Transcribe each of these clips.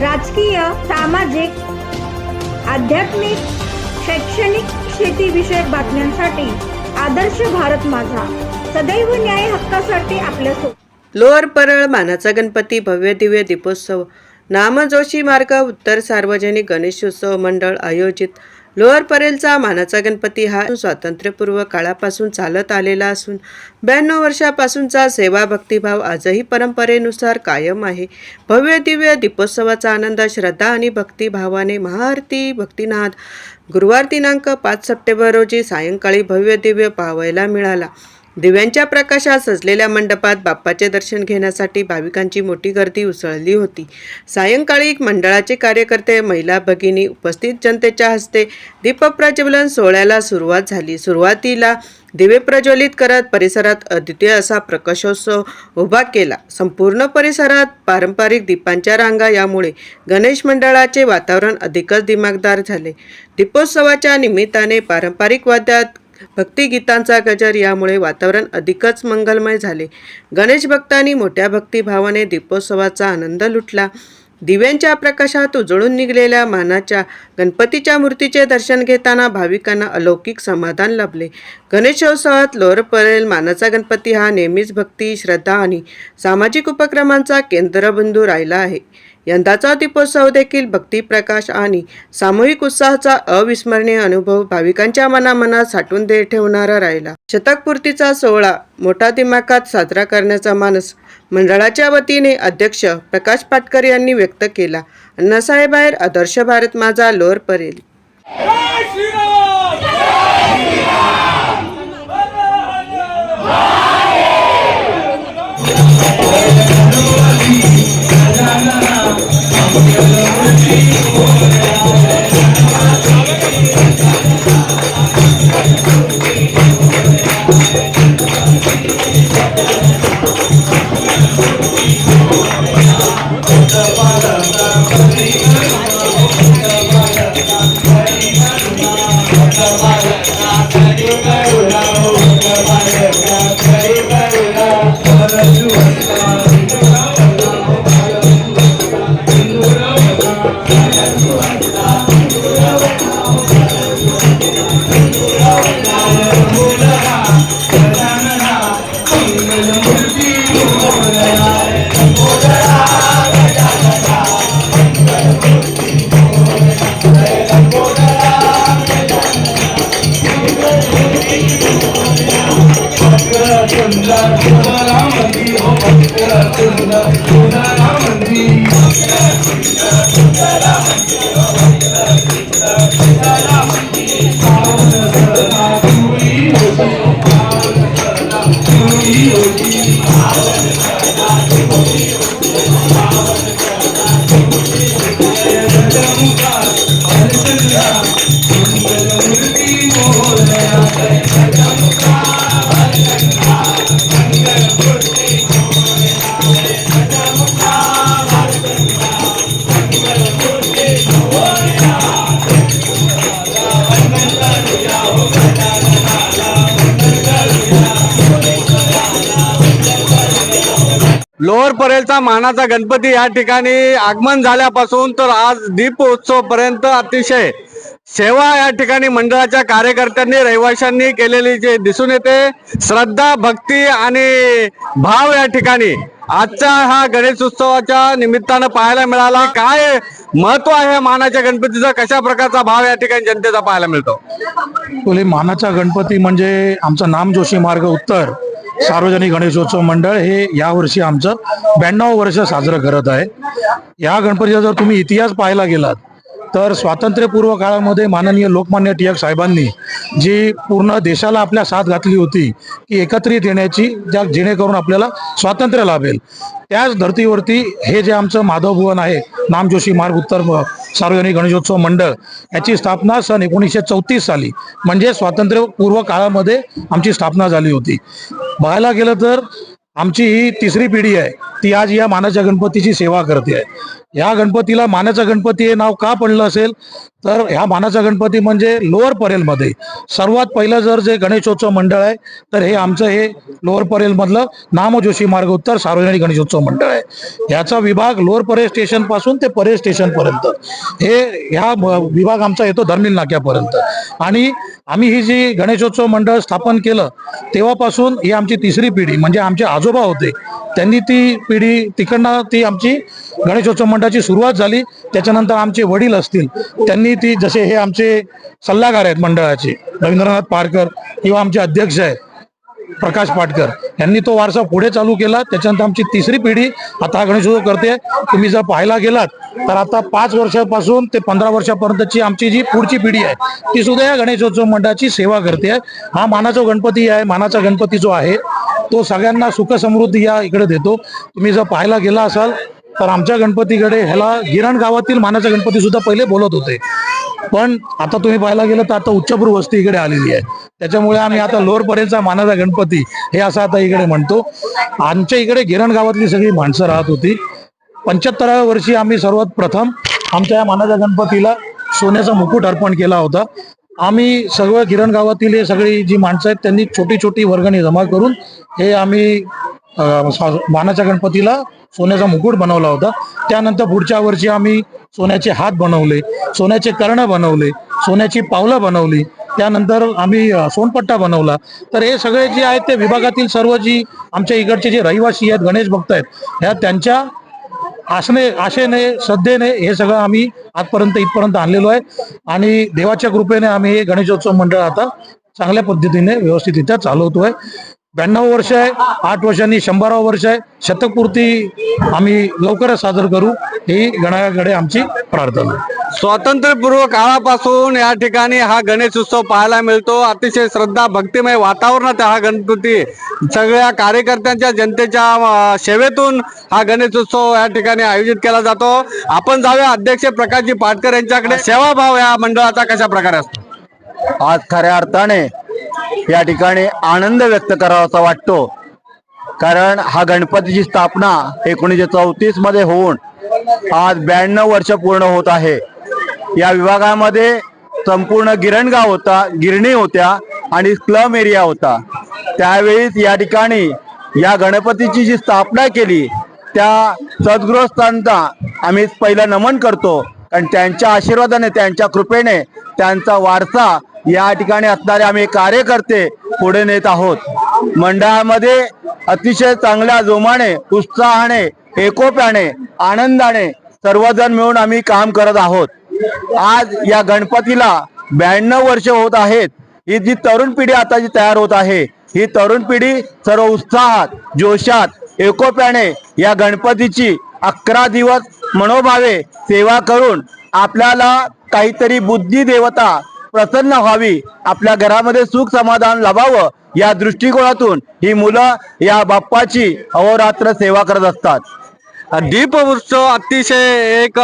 राजकीय सामाजिक आध्यात्मिक शैक्षणिक शेतीविषयक बातम्यांसाठी आदर्श भारत माझा. सदैव न्याय हक्कासाठी आपल्यासोबत लोअर परळ मानाचा गणपती भव्य दिव्य दीपोत्सव. नामजोशी मार्ग उत्तर सार्वजनिक गणेशोत्सव मंडळ आयोजित लोअर परेलचा मानाचा गणपती हा स्वातंत्र्यपूर्व काळापासून चालत आलेला असून ब्याण्णव वर्षापासूनचा सेवा भक्तिभाव आजही परंपरेनुसार कायम आहे. भव्य दिव्य दीपोत्सवाचा आनंद श्रद्धा आणि भक्तिभावाने महाआरती भक्तिनाद गुरुवार दिनांक पाच सप्टेंबर रोजी सायंकाळी भव्य दिव्य पाहावयाला मिळाला. दिव्यांच्या प्रकाशात सजलेल्या मंडपात बाप्पाचे दर्शन घेण्यासाठी भाविकांची मोठी गर्दी उसळली होती. सायंकाळी मंडळाचे कार्यकर्ते महिला भगिनी उपस्थित जनतेच्या हस्ते दीपप्रज्वलन सोहळ्याला सुरुवात झाली. सुरुवातीला दिवे प्रज्वलित करत परिसरात अद्वितीय असा प्रकाशोत्सव उभा केला. संपूर्ण परिसरात पारंपरिक दीपांच्या रांगा यामुळे गणेश मंडळाचे वातावरण अधिकच दिमागदार झाले. दीपोत्सवाच्या निमित्ताने पारंपरिक वाद्यात भक्तिगीतांचा गजर यामुळे वातावरण अधिकच मंगलमय झाले. गणेश भक्तांनी मोठ्या भक्तिभावाने दीपोत्सवाचा आनंद लुटला. दिव्यांच्या प्रकाशात उजळून निघलेल्या मानाच्या गणपतीच्या मूर्तीचे दर्शन घेताना भाविकांना अलौकिक समाधान लाभले. गणेशोत्सवात लोहरपरेल मानाचा गणपती हा नेहमीच भक्ती श्रद्धा आणि सामाजिक उपक्रमांचा केंद्रबिंदू राहिला आहे. यंदाचा दीपोत्सव देखील भक्तिप्रकाश आणि सामूहिक उत्साहाचा अविस्मरणीय अनुभव भाविकांच्या मनामनात साठवून दे ठेवणारा राहिला. शतकपूर्तीचा सोहळा मोठा दिमाखात साजरा करण्याचा मानस मंडळाच्या वतीने अध्यक्ष प्रकाश पाटकर यांनी व्यक्त केला. अण्णासाहेबाहेर आदर्श भारत माझा लोर परेल. Oh, जय श्रीराम लोअर परेलचा मानाचा गणपती या ठिकाणी आगमन झाल्यापासून तर आज दीपोत्सव पर्यंत अतिशय सेवा या ठिकाणी मंडळाच्या कार्यकर्त्यांनी रहिवाशांनी केलेली जे दिसून येते. श्रद्धा भक्ती आणि भाव या ठिकाणी. आजच्या हा गणेश उत्सवाच्या निमित्तानं पाहायला मिळाला. काय महत्त्व आहे मानाच्या गणपतीचा? कशा प्रकारचा भाव या ठिकाणी जनतेचा पाहायला मिळतो? मानाचा गणपती म्हणजे आमचं नाम जोशी मार्ग उत्तर. सार्वजनिक गणेशोत्सव मंडळ हे यावर्षी आमचं ब्याण्णव वर्ष साजरं करत आहे. या गणपतीचा जर तुम्ही इतिहास पाहायला गेलात तर स्वातंत्र्यपूर्व काळामध्ये माननीय लोकमान्य टिळक साहेबांनी जी पूर्ण देशाला आपल्या साथ घातली होती की एकत्रित येण्याची ज्या जेणेकरून आपल्याला स्वातंत्र्य लाभेल. त्याच धर्तीवरती हे जे आमचं माधव भुवन आहे नाम जोशी मार्ग उत्तर सार्वजनिक गणेशोत्सव मंडळ याची स्थापना सन एकोणीसशे चौतीस साली म्हणजे स्वातंत्र्यपूर्व काळामध्ये आमची स्थापना झाली होती. बघायला गेलं तर आमची ही तिसरी पिढी आहे. ती आज या मानाच्या गणपतीची सेवा करते आहे. या गणपतीला मानाचा गणपती हे नाव का पडलं असेल? तर ह्या मानाचा गणपती म्हणजे लोअर परेलमध्ये. सर्वात पहिलं जर जे गणेशोत्सव मंडळ आहे तर हे आमचं हे लोअर परेलमधलं नामजोशी मार्ग उत्तर सार्वजनिक गणेशोत्सव मंडळ आहे. याचा विभाग लोअर परेल स्टेशनपासून ते परेल स्टेशनपर्यंत. हे ह्या विभाग आमचा येतो धर्मिल नाक्यापर्यंत. आणि आम्ही ही जी गणेशोत्सव मंडळ स्थापन केलं तेव्हापासून ही आमची तिसरी पिढी म्हणजे आमचे आजोबा होते त्यांनी ती पिढी तिकडनं ती आमची गणेशोत्सव मंडळाची सुरुवात झाली त्याच्यानंतर आमचे वडील असतील त्यांनी ती जसे हे आमचे सल्लागार आहेत मंडळाचे रवींद्रनाथ पारकर किंवा आमचे अध्यक्ष आहेत प्रकाश पाटकर. यांनी तो वारसा पुढे चालू केला. त्याच्यानंतर आमची तिसरी पिढी आता हा गणेशोत्सव करते. तुम्ही जर पाहायला गेलात तर आता पाच वर्षापासून ते पंधरा वर्षापर्यंतची आमची जी पुढची पिढी आहे ती सुद्धा या गणेशोत्सव मंडळाची सेवा करते. हा मानाचा गणपती आहे मानाचा गणपती जो आहे तो सगळ्यांना सुख समृद्धी या इकडे देतो. तुम्ही जर पाहायला गेला असाल तर आमच्या गणपतीकडे ह्याला गिरण गावातील मानाचा गणपती सुद्धा पहिले बोलत होते. पण आता तुम्ही पाहायला गेलं तर आता उच्चपूर वस्ती इकडे आलेली आहे. त्याच्यामुळे आम्ही आता लोअर पर्यंतचा मानाचा गणपती हे असं आता इकडे म्हणतो. आमच्या इकडे गिरण गावातली सगळी माणसं राहत होती. पंच्याहत्तराव्या वर्षी आम्ही सर्वात प्रथम आमच्या या मानाच्या गणपतीला सोन्याचा मुकुट अर्पण केला होता. आम्ही सगळं गिरण गावातील हे सगळी जी माणसं आहेत त्यांनी छोटी छोटी वर्गणी जमा करून हे आम्ही मानाच्या गणपतीला सोन्याचा मुकुट बनवला होता. त्यानंतर पुढच्या वर्षी आम्ही सोन्याचे हात बनवले सोन्याचे कर्ण बनवले सोन्याची पावलं बनवली. त्यानंतर आम्ही सोनपट्टा बनवला. तर हे सगळे जे आहेत ते विभागातील सर्व जी आमच्या इकडचे जे रहिवासी आहेत गणेश भक्त आहेत ह्या त्यांच्या आशने आशेने श्रद्धेने हे सगळं आम्ही आजपर्यंत इथपर्यंत आणलेलो आहे. आणि देवाच्या कृपेने आम्ही हे गणेशोत्सव मंडळ आता चांगल्या पद्धतीने व्यवस्थितरित्या चालवतोय. ब्याण्णव वर्ष आहे आठ वर्षांनी शंभरावं वर्ष आहे. शतकपूर्ती आम्ही लवकरच सादर करू. ही गणाकडे आमची प्रार्थना. स्वातंत्र्यपूर्व काळापासून या ठिकाणी हा गणेश उत्सव पाहायला मिळतो. अतिशय श्रद्धा भक्तिमय वातावरणात हा गणपती सगळ्या कार्यकर्त्यांच्या जनतेच्या सेवेतून हा गणेश उत्सव या ठिकाणी आयोजित केला जातो. आपण जाऊया अध्यक्ष प्रकाशजी पाटकर यांच्याकडे. सेवाभाव या मंडळाचा कशा प्रकारे असतो? आज खऱ्या अर्थाने या ठिकाणी आनंद व्यक्त करावासा वाटतो. कारण हा गणपतीची स्थापना एकोणीसशे चौतीसमध्ये होऊन आज ब्याण्णव वर्ष पूर्ण होत आहे. या विभागामध्ये संपूर्ण गिरणगाव होता गिरणी होत्या आणि स्लम एरिया होता. त्यावेळीच या ठिकाणी या गणपतीची जी स्थापना केली त्या सद्गृहस्थांचा आम्ही पहिलं नमन करतो. कारण त्यांच्या आशीर्वादाने त्यांच्या कृपेने त्यांचा वारसा या ठिकाणी असणारे आम्ही कार्यकर्ते पुढे नेत आहोत. मंडळामध्ये अतिशय चांगल्या जोमाने उत्साहाने एकोप्याने आनंदाने सर्वजण मिळून आम्ही काम करत आहोत. आज या गणपतीला ब्याण्णव वर्ष होत आहेत. ही जी तरुण पिढी आता जी तयार होत आहे ही तरुण पिढी सर्व उत्साहात जोशात एकोप्याने या गणपतीची अकरा दिवस मनोभावे सेवा करून आपल्याला काहीतरी बुद्धी देवता प्रसन्न व्हावी. आपल्या घरामध्ये सुख समाधान लाभावं या दृष्टिकोनातून ही मुलं या बाप्पाची अहोरात्र सेवा करत असतात. दीप उत्सव अतिशय एक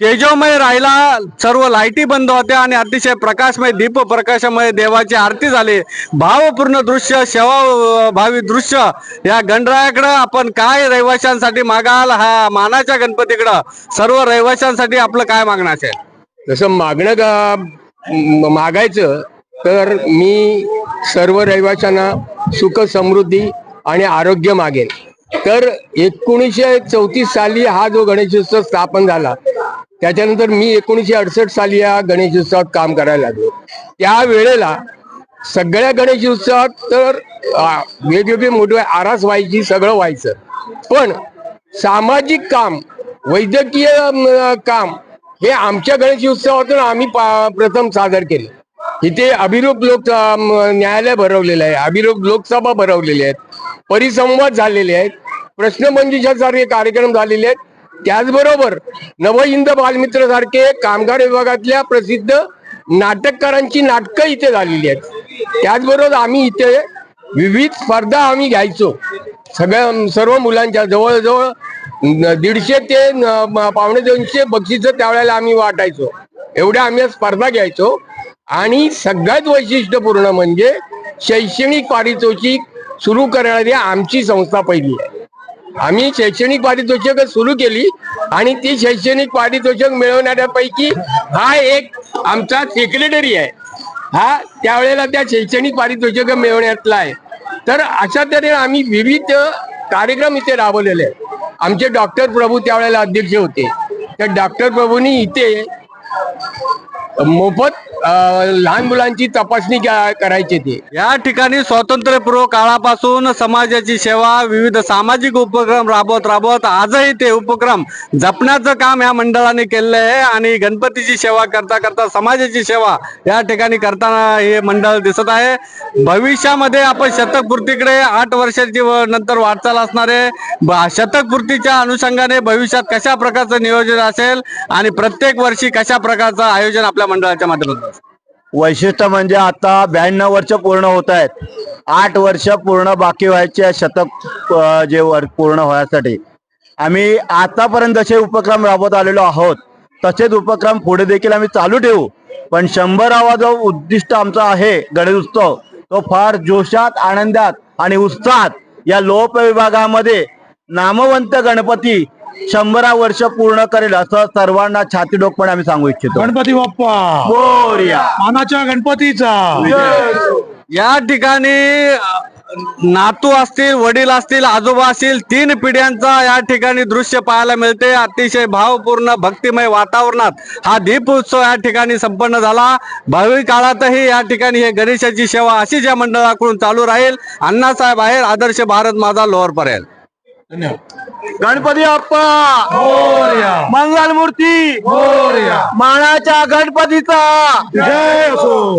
तेजोमय राहिला. सर्व लाईटी बंद होत्या आणि अतिशय प्रकाशमय दीप प्रकाशामय देवाची आरती झाली. भावपूर्ण दृश्य सेवा भावी दृश्य या गणरायाकडं. आपण काय रहिवाशांसाठी मागाल हा मानाच्या गणपतीकडं. सर्व रहिवाशांसाठी आपलं काय मागणं असेल? जसं मागणं गा म- मागायचं तर मी सर्व रहिवाशांना सुख समृद्धी आणि आरोग्य मागेन. तर एकोणीसशे चौतीस साली हा जो गणेशोत्सव स्थापन झाला त्याच्यानंतर मी एकोणीसशे अडसष्ट साली या गणेशोत्सवात काम करायला लागलो. त्या वेळेला सगळ्या गणेशोत्सवात तर वेगवेगळे मोठे आरास व्हायची सगळं व्हायचं. पण सामाजिक काम वैद्यकीय काम हे आमच्या गणेश उत्सवातून आम्ही पा- प्रथम सादर केले. इथे अभिरूप लोक न्यायालय भरवलेलं आहे. अभिरूप लोकसभा भरवलेली आहेत. परिसंवाद झालेले आहेत. प्रश्नमंजुषासारखे कार्यक्रम झालेले आहेत. त्याचबरोबर नवहिंद बालमित्र सारखे कामगार विभागातल्या प्रसिद्ध नाटककारांची नाटकं इथे झालेली आहेत. त्याचबरोबर आम्ही इथे विविध स्पर्धा आम्ही घ्यायचो. सगळ्या सर्व मुलांच्या जवळजवळ दीडशे ते न- पावणे दोनशे बक्षीस त्यावेळेला आम्ही वाटायचो. एवढ्या आम्ही स्पर्धा घ्यायचो. आणि सगळ्यात वैशिष्ट्यपूर्ण म्हणजे शैक्षणिक पारितोषिक सुरू करणारी आमची संस्था पहिली आहे. आम्ही शैक्षणिक पारितोषिक सुरू केली आणि ती शैक्षणिक पारितोषिक मिळवणाऱ्यापैकी हा एक आमचा सेक्रेटरी आहे. हा त्यावेळेला त्या शैक्षणिक पारितोषिक मिळवण्यातला आहे. तर अशा तऱ्हेने आम्ही विविध कार्यक्रम इथे राबवलेले आहेत. आमचे डॉक्टर प्रभू त्यावेळेला अध्यक्ष होते. तर डॉक्टर प्रभूंनी इथे मोफत लहान मुलांची तपासणी करायची ती? ते या ठिकाणी स्वातंत्र्यपूर्व काळापासून समाजाची सेवा विविध सामाजिक उपक्रम राबवत राबवत आजही ते उपक्रम जपण्याचं काम या मंडळाने केलेलं आहे आणि गणपतीची सेवा करता करता समाजाची सेवा या ठिकाणी करताना हे मंडळ दिसत आहे. भविष्यामध्ये आपण शतकपूर्तीकडे आठ वर्षाची नंतर वाटचाल असणार आहे. शतकपूर्तीच्या अनुषंगाने भविष्यात कशा प्रकारचं नियोजन असेल आणि प्रत्येक वर्षी कशा प्रकारचं आयोजन आपल्या मंडळाच्या माध्यमातून? वैशिष्ट्य म्हणजे आता ब्याण्णव वर्ष पूर्ण होत आहेत. आठ वर्ष पूर्ण बाकी व्हायचे शतक जे वर पूर्ण व्हायसाठी आम्ही आतापर्यंत जसे उपक्रम राबवत आलेलो आहोत तसेच उपक्रम पुढे देखील आम्ही चालू ठेवू. पण शंभरावा जो उद्दिष्ट आमचा आहे गणेश उत्सव तो फार जोशात आनंदात आणि उत्साहात या लोप विभागामध्ये नामवंत गणपती शंभरा वर्ष पूर्ण करेल असं सर्वांना छातीडोकपणे आम्ही सांगू इच्छितो. गणपती बाप्पा! मोरया. मानाच्या गणपतीचा! या ठिकाणी नातू असतील वडील असतील आजोबा असतील तीन पिढ्यांचा या ठिकाणी दृश्य पाहायला मिळते. अतिशय भावपूर्ण भक्तिमय वातावरणात हा दीप उत्सव या ठिकाणी संपन्न झाला. भावी काळातही या ठिकाणी हे गणेशाची सेवा अशीच या मंडळाकडून चालू राहील अण्णासाहेब आहेर आदर्श भारत माझा लोअर पर्यंत धन्यवाद. गणपती बाप्पा. मंगल मूर्ती मोरया. मानाच्या गणपतीचा. जय असो.